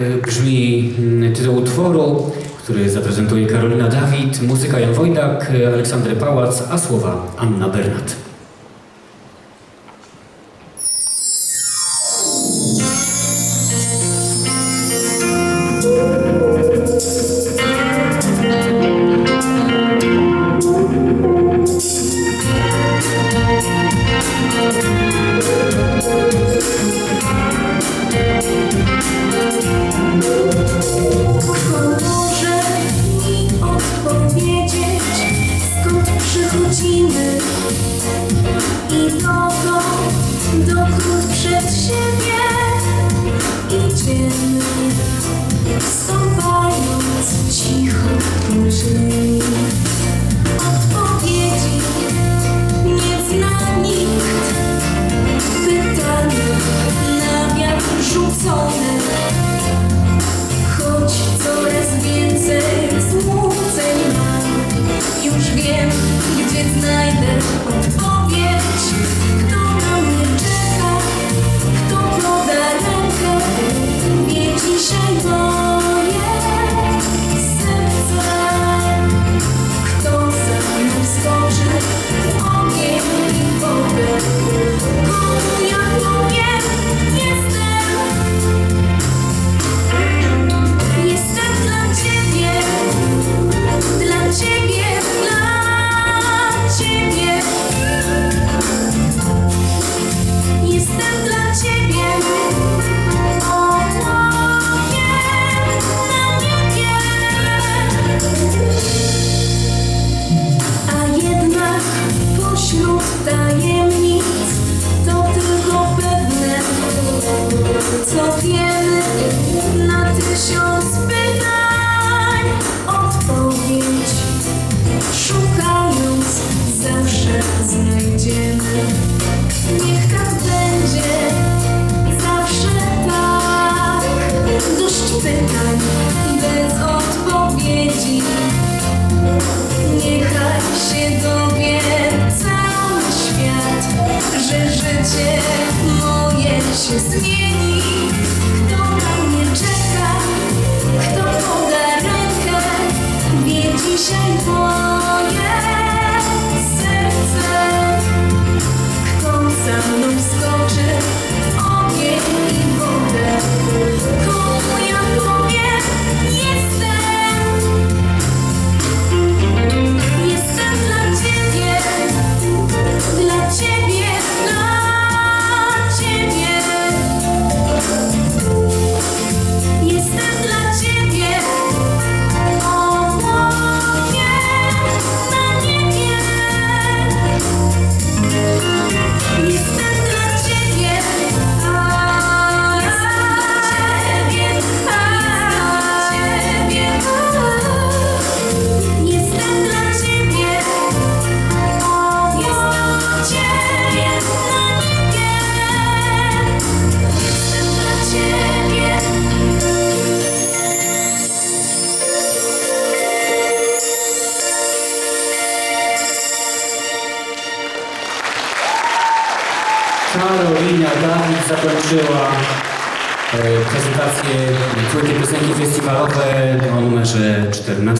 E, brzmi mm, tytuł utworu, który zaprezentuje Karolina Dawid, muzyka Jan Wojdak, e, Aleksander Pałac, a słowa Anna Bernat. może mi odpowiedzieć, skąd przychodzimy i dokąd, dokąd przed siebie idziemy, stąpając cicho po Thank you. Karolina Dawid zakończyła e, prezentację e, płyty piosenki festiwalowe o numerze 14.